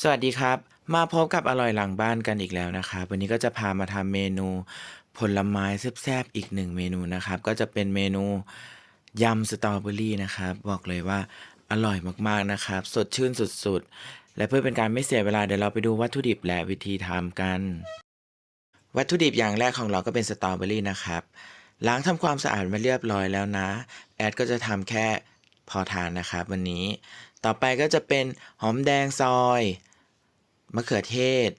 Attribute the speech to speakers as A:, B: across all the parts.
A: สวัสดีครับ มาพบกับอร่อยหลังบ้านกันอีกแล้วนะครับวันนี้ก็จะพามาทำเมนูผลไม้แซ่บๆอีกหนึ่งเมนูนะครับ ก็จะเป็นเมนูยำสตรอเบอรี่นะครับ บอกเลยว่าอร่อยมากๆนะครับ สดชื่นสุดๆ และเพื่อเป็นการไม่เสียเวลาเดี๋ยวเราไปดูวัตถุดิบและวิธีทำกัน วัตถุดิบอย่างแรกของเราก็เป็นสตรอเบอรี่นะครับล้างทำความสะอาดมาเรียบร้อยแล้วนะ แอดก็จะทำแค่พอทานนะครับวันนี้ ต่อไปก็จะเป็นหอมแดงซอย มะเขือเทศ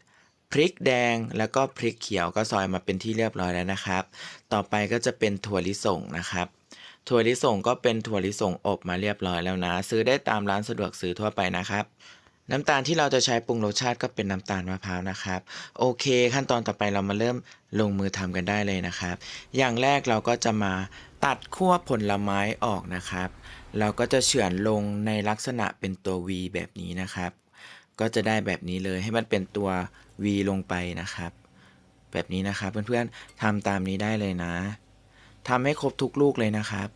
A: พริกแดงแล้วก็พริกเขียวก็ซอยมาเป็นที่เรียบร้อยแล้วนะครับ ต่อไปก็จะเป็นถั่วลิสงนะครับ ถั่วลิสงก็เป็นถั่วลิสงอบมาเรียบร้อยแล้วนะ ซื้อได้ตามร้านสะดวกซื้อทั่วไปนะครับน้ำตาลที่เราจะใช้ปรุงรสชาติก็เป็นน้ำตาลมะพร้าวนะครับ โอเค ขั้นตอนต่อไปเรามาเริ่มลงมือทำกันได้เลยนะครับ อย่างแรกเราก็จะมาตัดขั้วผลไม้ออกนะครับ เราก็จะเฉือนลงในลักษณะเป็นตัว V แบบนี้นะครับ ก็จะได้แบบนี้เลยให้มันเป็นตัว V ลงไปนะครับ แบบนี้นะครับเพื่อนๆทำตามนี้ได้เลยนะทำให้ครบทุกลูกเลยนะครับ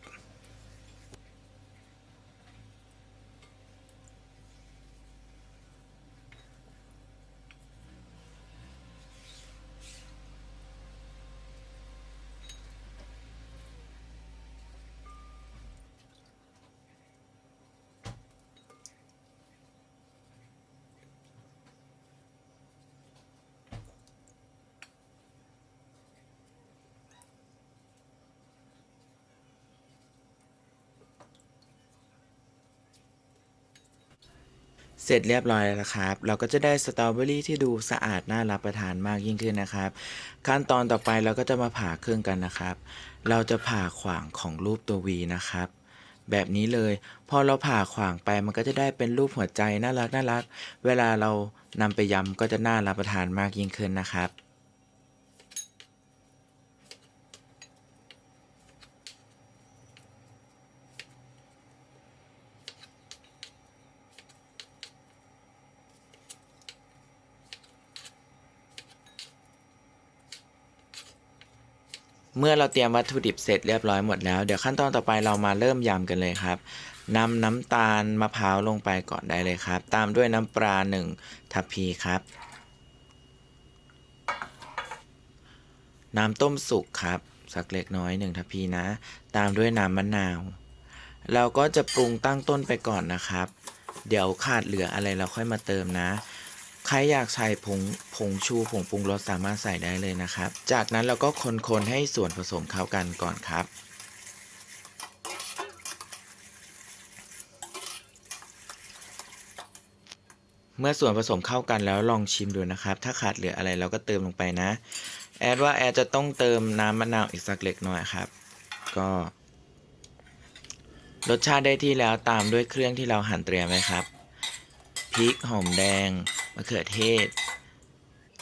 A: เสร็จเรียบร้อยแล้วครับ เราก็จะได้สตรอเบอรี่ที่ดูสะอาดน่ารับประทานมากยิ่งขึ้นนะครับ ขั้นตอนต่อไปเราก็จะมาผ่าเครื่องกันนะครับ เราจะผ่าขวางของรูปตัววีนะครับ แบบนี้เลย พอเราผ่าขวางไปมันก็จะได้เป็นรูปหัวใจน่ารักน่ารัก เวลาเรานำไปยำก็จะน่ารับประทานมากยิ่งขึ้นนะครับ เมื่อเราเตรียมวัตถุดิบเสร็จเรียบร้อยหมดแล้ว เดี๋ยวขั้นตอนต่อไปเรามาเริ่มยำกันเลยครับนำน้ำตาลมะพร้าวลงไปก่อนได้เลยครับ ตามด้วยน้ำปลาหนึ่งทัพพีครับ น้ำต้มสุกครับ สักเล็กน้อยหนึ่งทัพพีนะ ตามด้วยน้ำมะนาว เราก็จะปรุงตั้งต้นไปก่อนนะครับ เดี๋ยวขาดเหลืออะไรเราค่อยมาเติมนะ ใครอยากใส่ผงผงชูผงปรุงรสสามารถใส่ได้เลยนะครับ จากนั้นเราก็คนๆให้ส่วนผสมเข้ากันก่อนครับ เมื่อส่วนผสมเข้ากันแล้วลองชิมดูนะครับ ถ้าขาดเหลืออะไรเราก็เติมลงไปนะ แอดว่าแอดจะต้องเติมน้ำมะนาวอีกสักเล็กน้อยครับ ก็รสชาติได้ที่แล้วตามด้วยเครื่องที่เราหั่นเตรียมไว้ครับพริกหอมแดง มะเขือเทศ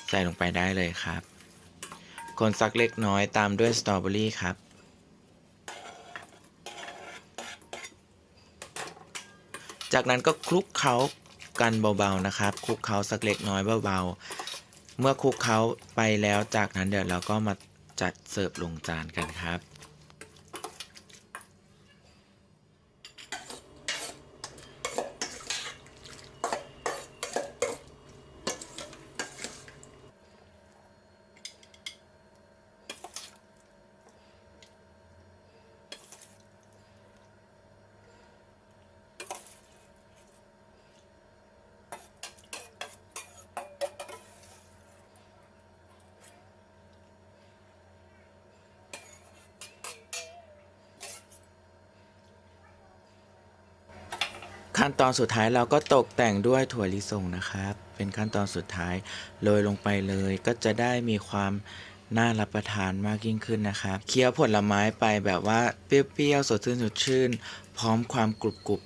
A: ใส่ลงไปได้เลยครับ คนสักเล็กน้อยตามด้วยสตรอเบอรี่ครับ จากนั้นก็คลุกเคล้ากันเบาๆนะครับ คลุกเคล้าสักเล็กน้อยเบาๆ เมื่อคลุกเคล้าไปแล้วจากนั้นเดี๋ยวเราก็มาจัดเสิร์ฟลงจานกันครับ ขั้นตอนสุดท้ายเราก็ตกแต่งด้วยถั่วลิสงนะครับ เป็นขั้นตอนสุดท้ายโรยลงไปเลยก็จะได้มีความน่ารับประทานมากยิ่งขึ้นนะครับเคี้ยวผลไม้ไปแบบว่าเปรี้ยวๆสดชื่นสดชื่น พร้อมความกรุบกรุบ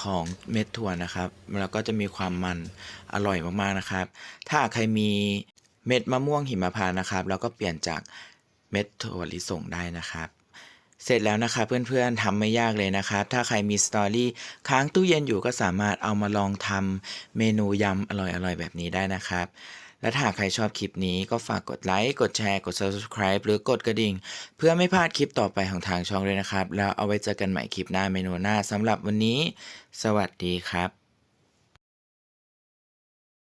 A: ของเม็ดถั่วนะครับแล้วก็จะมีความมันอร่อยมากๆนะครับ ถ้าใครมีเม็ดมะม่วงหิมพานต์นะครับ แล้วก็เปลี่ยนจากเม็ดถั่วลิสงได้นะครับ เสร็จแล้วนะครับเพื่อนๆทำไม่ยากเลยนะครับ ถ้าใครมีสตอรี่ค้างตู้เย็นอยู่ก็สามารถเอามาลองทำเมนูยำอร่อยๆ แบบนี้ได้นะครับ และถ้าใครชอบคลิปนี้ก็ฝากกดไลค์ กดแชร์ กด subscribe หรือกดกระดิ่ง เพื่อไม่พลาดคลิปต่อไปของทางช่องเลยนะครับ แล้วเอาไว้เจอกันใหม่คลิปหน้าเมนูหน้าสำหรับวันนี้ สวัสดีครับ